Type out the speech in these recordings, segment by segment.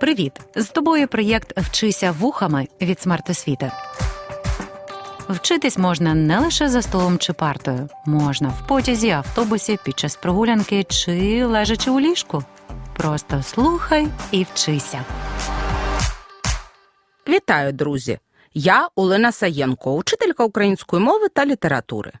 Привіт! З тобою проєкт Вчися вухами від смертосвіти. Вчитись можна не лише за столом чи партою, можна в потязі, автобусі, під час прогулянки чи лежачи у ліжку. Просто слухай і вчися. Вітаю, друзі! Я Олена Саєнко, учителька української мови та літератури.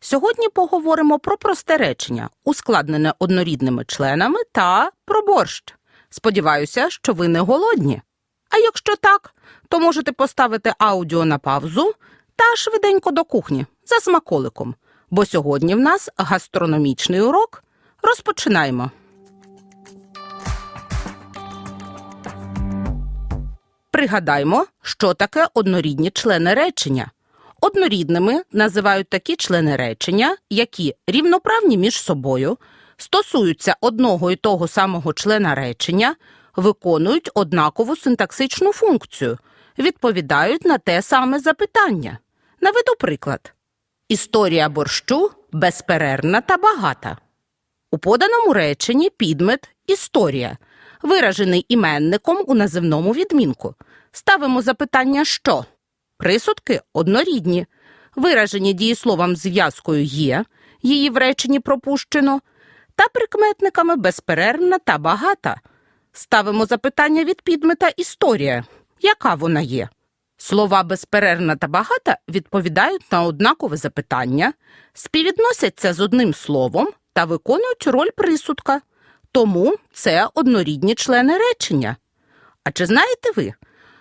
Сьогодні поговоримо про просте речення, ускладнене однорідними членами та про борщ. Сподіваюся, що ви не голодні. А якщо так, то можете поставити аудіо на паузу та швиденько до кухні за смаколиком, бо сьогодні в нас гастрономічний урок. Розпочинаємо. Пригадаймо, що таке однорідні члени речення. Однорідними називають такі члени речення, які рівноправні між собою, стосуються одного і того самого члена речення, виконують однакову синтаксичну функцію, відповідають на те саме запитання. Наведу приклад. Історія борщу безперервна та багата. У поданому реченні підмет історія, виражений іменником у називному відмінку. Ставимо запитання що? Присудки однорідні, виражені дієсловом зв'язкою є, її в реченні пропущено, та прикметниками безперервна та багата. Ставимо запитання від підмета історія. Яка вона є? Слова безперервна та багата відповідають на однакове запитання, співвідносяться з одним словом та виконують роль присудка. Тому це однорідні члени речення. А чи знаєте ви,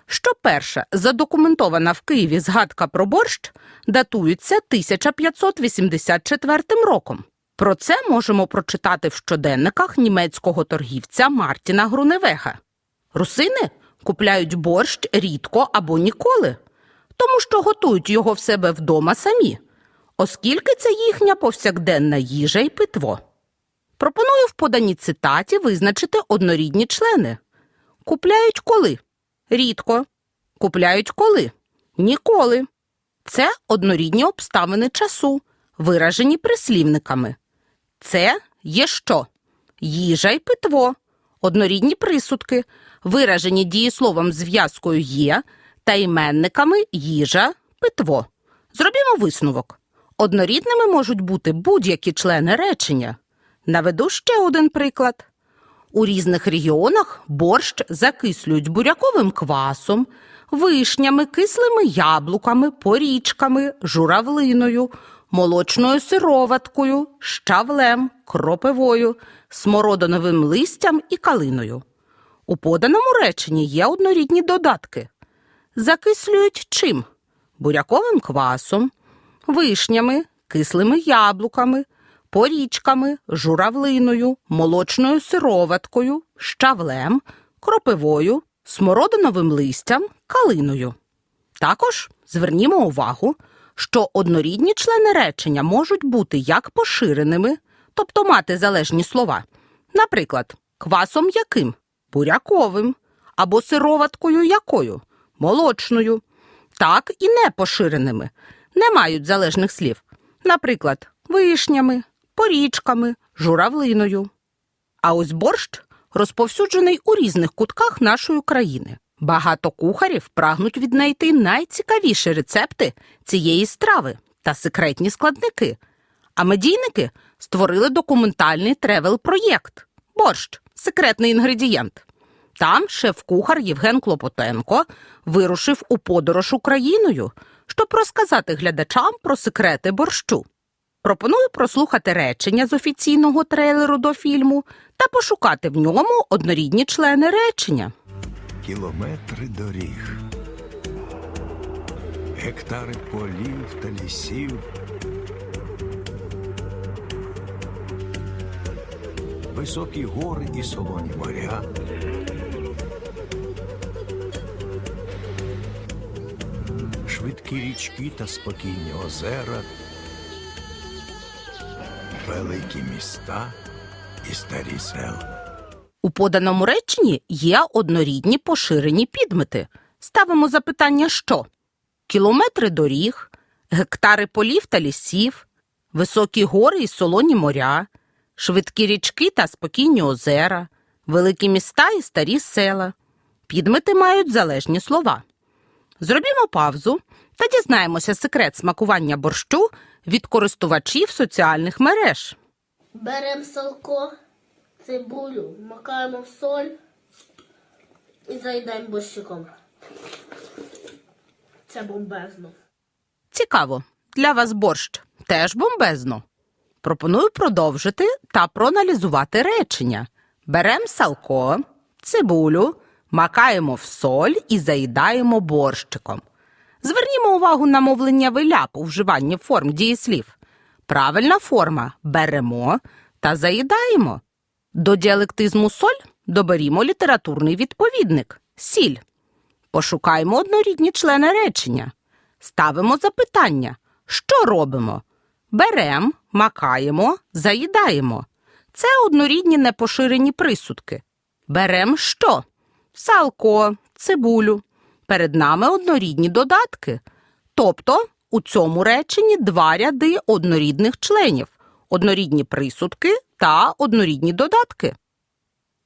що перша задокументована в Києві згадка про борщ датується 1584 роком? Про це можемо прочитати в щоденниках німецького торгівця Мартіна Груневега. Русини купляють борщ рідко або ніколи, тому що готують його в себе вдома самі, оскільки це їхня повсякденна їжа і питво. Пропоную в поданій цитаті визначити однорідні члени. Купляють коли? Рідко. Купляють коли? Ніколи. Це однорідні обставини часу, виражені прислівниками. Це є що? Їжа й питво, однорідні присудки, виражені дієсловом зв'язкою є та іменниками їжа, питво. Зробімо висновок. Однорідними можуть бути будь-які члени речення. Наведу ще один приклад. У різних регіонах борщ закислюють буряковим квасом, вишнями, кислими яблуками, порічками, журавлиною, молочною сироваткою, щавлем, кропивою, смородиновим листям і калиною. У поданому реченні є однорідні додатки. Закислюють чим? Буряковим квасом, вишнями, кислими яблуками, порічками, журавлиною, молочною сироваткою, щавлем, кропивою, смородиновим листям, калиною. Також звернімо увагу, що однорідні члени речення можуть бути як поширеними, тобто мати залежні слова, наприклад, квасом яким буряковим, або сироваткою якою молочною, так і непоширеними, не мають залежних слів, наприклад, вишнями, порічками, журавлиною. А ось борщ розповсюджений у різних кутках нашої країни. Багато кухарів прагнуть віднайти найцікавіші рецепти цієї страви та секретні складники. А медійники створили документальний тревел-проєкт Борщ секретний інгредієнт. Там шеф-кухар Євген Клопотенко вирушив у подорож Україною, щоб розказати глядачам про секрети борщу. Пропоную прослухати речення з офіційного трейлеру до фільму та пошукати в ньому однорідні члени речення. Кілометри доріг, гектари полів та лісів, високі гори і солоні моря. Швидкі річки та спокійні озера, великі міста і старі села. У поданому реченні є однорідні поширені підмети. Ставимо запитання що? Кілометри доріг, гектари полів та лісів, високі гори і солоні моря, швидкі річки та спокійні озера, великі міста і старі села. Підмети мають залежні слова. Зробімо павзу та дізнаємося секрет смакування борщу від користувачів соціальних мереж. Беремо салко, цибулю, макаємо в соль і заїдаємо борщиком. Це бомбезно. Цікаво, для вас борщ теж бомбезно. Пропоную продовжити та проаналізувати речення. Берем салко, цибулю, макаємо в соль і заїдаємо борщиком. Звернімо увагу на мовлення виляп у вживанні форм дієслів. Правильна форма беремо та заїдаємо. До діалектизму соль доберімо літературний відповідник сіль. Пошукаємо однорідні члени речення. Ставимо запитання. Що робимо? Берем, макаємо, заїдаємо. Це однорідні непоширені присудки. Берем що? Салко, цибулю. Перед нами однорідні додатки. Тобто у цьому реченні два ряди однорідних членів, однорідні присудки та однорідні додатки.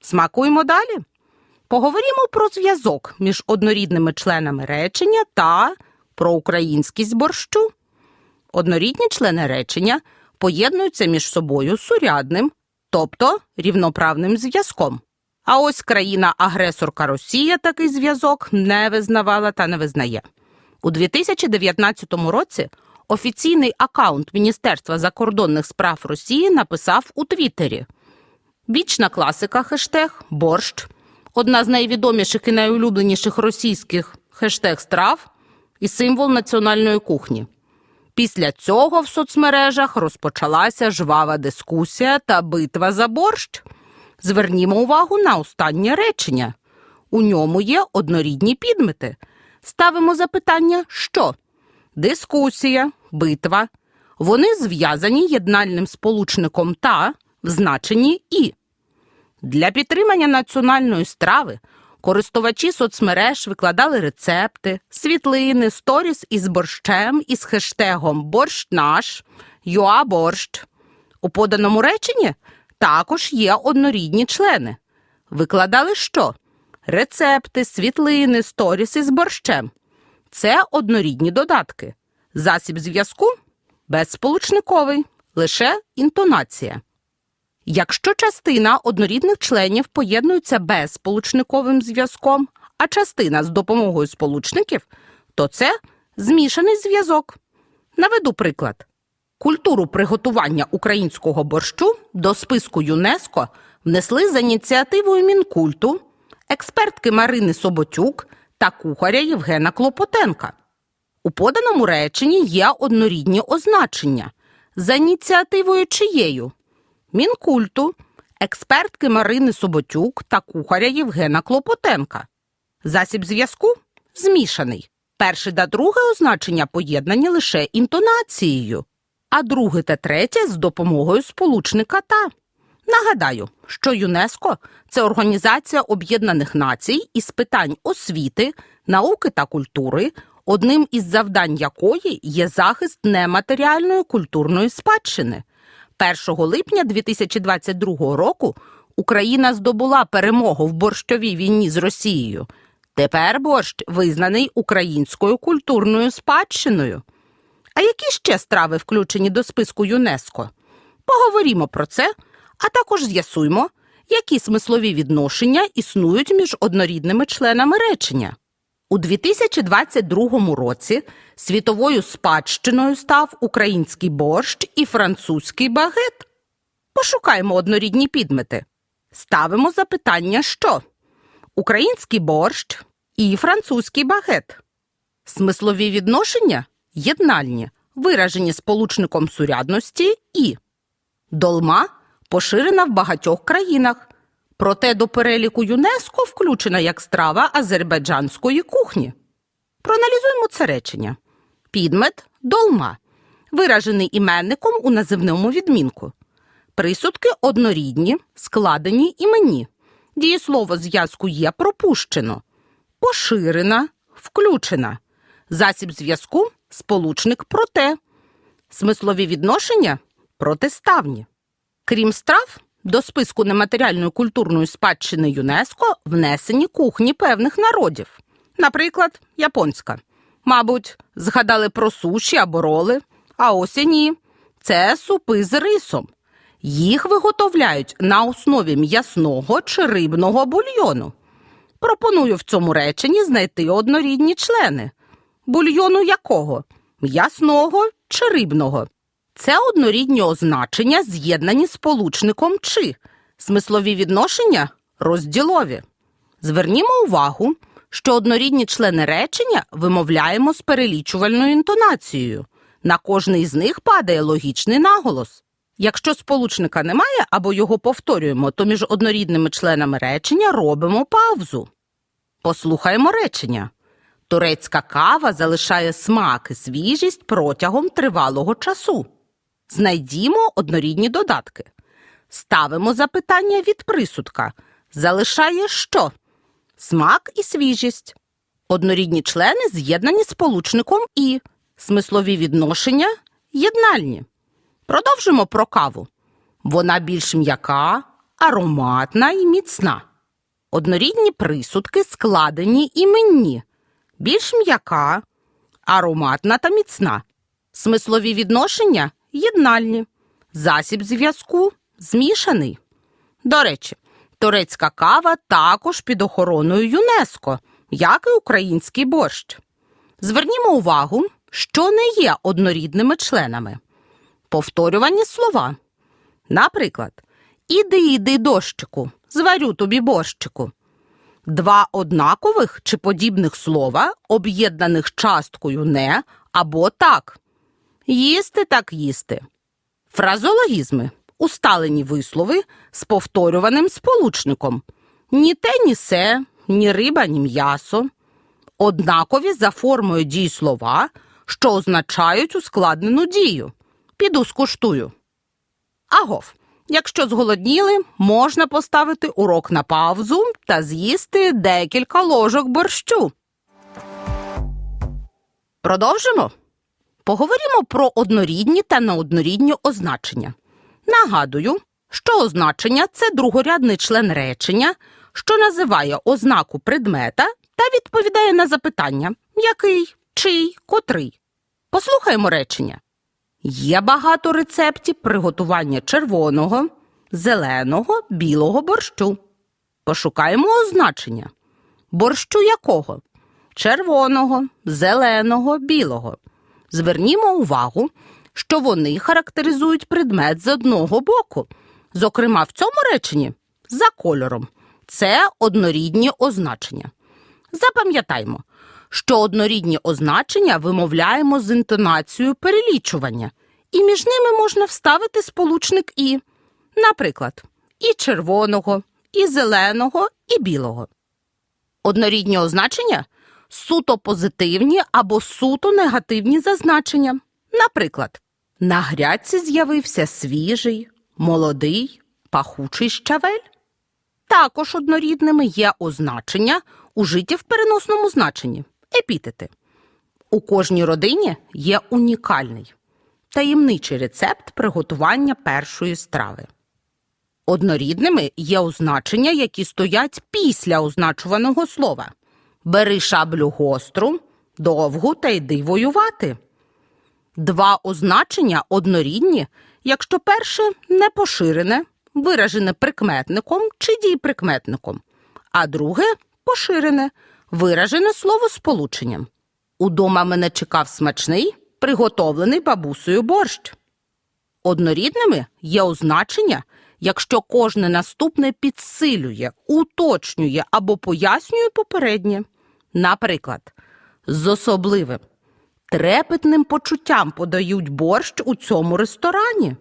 Смакуємо далі. Поговоримо про зв'язок між однорідними членами речення та про українськість борщу. Однорідні члени речення поєднуються між собою сурядним, тобто рівноправним зв'язком. А ось країна-агресорка Росія такий зв'язок не визнавала та не визнає. У 2019 році офіційний акаунт Міністерства закордонних справ Росії написав у Твіттері Вічна класика хештег борщ, одна з найвідоміших і найулюбленіших російських хештег страв і символ національної кухні. Після цього в соцмережах розпочалася жвава дискусія та битва за борщ. Звернімо увагу на останнє речення. У ньому є однорідні підмети. Ставимо запитання, що? Дискусія, битва. Вони зв'язані єднальним сполучником та в значенні і. Для підтримання національної страви користувачі соцмереж викладали рецепти, світлини, сторіс із борщем із хештегом борщ наш, юаборщ. У поданому реченні також є однорідні члени. Викладали що? Рецепти, світлини, сторіс із борщем. Це однорідні додатки. Засіб зв'язку безсполучниковий, лише інтонація. Якщо частина однорідних членів поєднується безсполучниковим зв'язком, а частина з допомогою сполучників, то це змішаний зв'язок. Наведу приклад. Культуру приготування українського борщу до списку ЮНЕСКО внесли за ініціативою Мінкульту, експертки Марини Соботюк та кухаря Євгена Клопотенка. У поданому реченні є однорідні означення за ініціативою чиєю Мінкульту, експертки Марини Соботюк та кухаря Євгена Клопотенка. Засіб зв'язку змішаний. Перше та друге означення поєднані лише інтонацією, а друге та третє з допомогою сполучника та. Нагадаю, що ЮНЕСКО це Організація Об'єднаних Націй із питань освіти, науки та культури, одним із завдань якої є захист нематеріальної культурної спадщини. 1 липня 2022 року Україна здобула перемогу в борщовій війні з Росією. Тепер борщ визнаний українською культурною спадщиною. А які ще страви включені до списку ЮНЕСКО? Поговоримо про це, а також з'ясуємо, які смислові відношення існують між однорідними членами речення. У 2022 році світовою спадщиною став український борщ і французький багет. Пошукаємо однорідні підмети. Ставимо запитання, що український борщ і французький багет. Смислові відношення єднальні, виражені сполучником сурядності і. Долма поширена в багатьох країнах, проте до переліку ЮНЕСКО включена як страва азербайджанської кухні. Проаналізуємо це речення. Підмет долма, виражений іменником у називному відмінку. Присудки однорідні, складені іменні. Дієслово зв'язку є пропущено. Поширена, включена. Засіб зв'язку сполучник проте. Смислові відношення протиставні. Крім страв, До списку нематеріальної культурної спадщини ЮНЕСКО внесені кухні певних народів, наприклад, японська. Мабуть, згадали про суші або роли, а ось і ні. Це супи з рисом. Їх виготовляють на основі м'ясного чи рибного бульйону. Пропоную в цьому реченні знайти однорідні члени. Бульйону якого? М'ясного чи рибного? Це однорідні означення, з'єднані сполучником чи. Смислові відношення розділові. Звернімо увагу, що однорідні члени речення вимовляємо з перелічувальною інтонацією. На кожний з них падає логічний наголос. Якщо сполучника немає або його повторюємо, то між однорідними членами речення робимо паузу. Послухаємо речення. Турецька кава залишає смак і свіжість протягом тривалого часу. Знайдімо однорідні додатки. Ставимо запитання від присудка. Залишає що? Смак і свіжість. Однорідні члени з'єднані сполучником і. Смислові відношення єднальні. Продовжимо про каву. Вона більш м'яка, ароматна і міцна. Однорідні присудки складені іменні. Більш м'яка, ароматна та міцна. Смислові відношення єднальні. Засіб зв'язку змішаний. До речі, турецька кава також під охороною ЮНЕСКО, як і український борщ. Звернімо увагу, що не є однорідними членами. Повторювані слова. Наприклад, іди, іди, дощику, зварю тобі борщику. Два однакових чи подібних слова, об'єднаних часткою не або так. Їсти так їсти. Фразологізми усталені вислови з повторюваним сполучником. Ні те, ні се, ні риба, ні м'ясо. Однакові за формою дій слова, що означають ускладнену дію. Піду скуштую. Агов. Якщо зголодніли, можна поставити урок на паузу та з'їсти декілька ложок борщу. Продовжимо. Поговоримо про однорідні та неоднорідні означення. Нагадую, що означення це другорядний член речення, що називає ознаку предмета та відповідає на запитання який, чий, котрий. Послухаємо речення. Є багато рецептів приготування червоного, зеленого, білого борщу. Пошукаємо означення. Борщу якого? Червоного, зеленого, білого. Звернімо увагу, що вони характеризують предмет з одного боку. Зокрема, в цьому реченні за кольором. Це однорідні означення. Запам'ятаймо, що однорідні означення вимовляємо з інтонацією перелічування, і між ними можна вставити сполучник і, наприклад, і червоного, і зеленого, і білого. Однорідні означення суто позитивні або суто негативні зазначення. Наприклад, на грядці з'явився свіжий, молодий, пахучий щавель. Також однорідними є означення, ужиті в переносному значенні епітети. У кожній родині є унікальний, таємничий рецепт приготування першої страви. Однорідними є означення, які стоять після означуваного слова. Бери шаблю гостру, довгу та йди воювати. Два означення однорідні, якщо перше не поширене, виражене прикметником чи дійприкметником, а друге поширене, виражене словосполученням. Удома мене чекав смачний, приготовлений бабусею борщ. Однорідними є означення, якщо кожне наступне підсилює, уточнює або пояснює попереднє. Наприклад, з особливим трепетним почуттям подають борщ у цьому ресторані.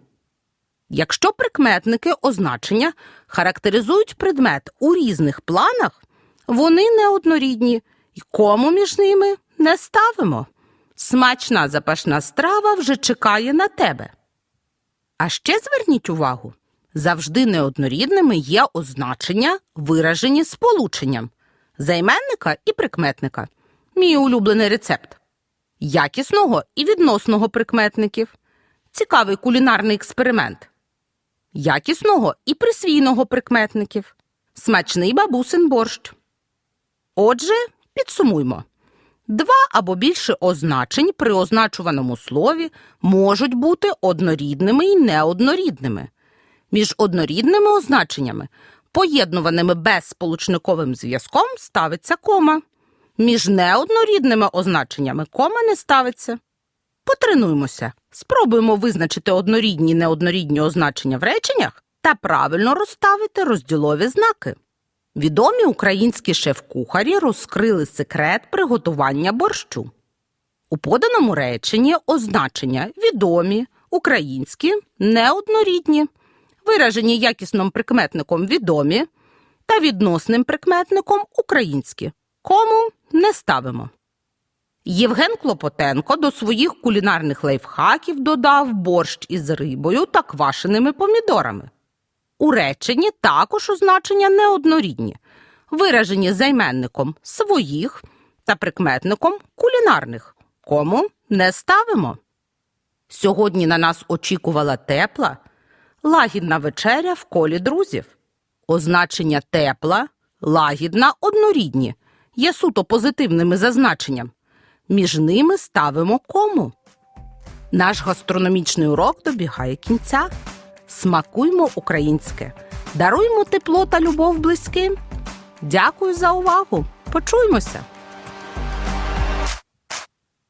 Якщо прикметники означення характеризують предмет у різних планах, вони неоднорідні, і кому між ними не ставимо. Смачна запашна страва вже чекає на тебе. А ще зверніть увагу, завжди неоднорідними є означення, виражені сполученням займенника і прикметника. Мій улюблений рецепт якісного і відносного прикметників. Цікавий кулінарний експеримент. якісного і присвійного прикметників, смачний бабусин борщ. Отже, підсумуймо. Два або більше означень при означуваному слові можуть бути однорідними і неоднорідними. Між однорідними означеннями, поєднуваними безсполучниковим зв'язком, ставиться кома. Між неоднорідними означеннями кома не ставиться. Потренуймося. Спробуємо визначити однорідні і неоднорідні означення в реченнях та правильно розставити розділові знаки. Відомі українські шеф-кухарі розкрили секрет приготування борщу. У поданому реченні означення відомі, українські, неоднорідні, виражені якісним прикметником відомі та відносним прикметником українські. Кому не ставимо. Євген Клопотенко до своїх кулінарних лайфхаків додав борщ із рибою та квашеними помідорами. У реченні також означення неоднорідні, виражені займенником своїх та прикметником кулінарних, кому не ставимо. Сьогодні на нас очікувала тепла, лагідна вечеря в колі друзів. Означення тепла, лагідна однорідні, є суто позитивними за значенням. Між ними ставимо кому. Наш гастрономічний урок добігає кінця. Смакуймо українське, даруймо тепло та любов близьким. Дякую за увагу. Почуймося.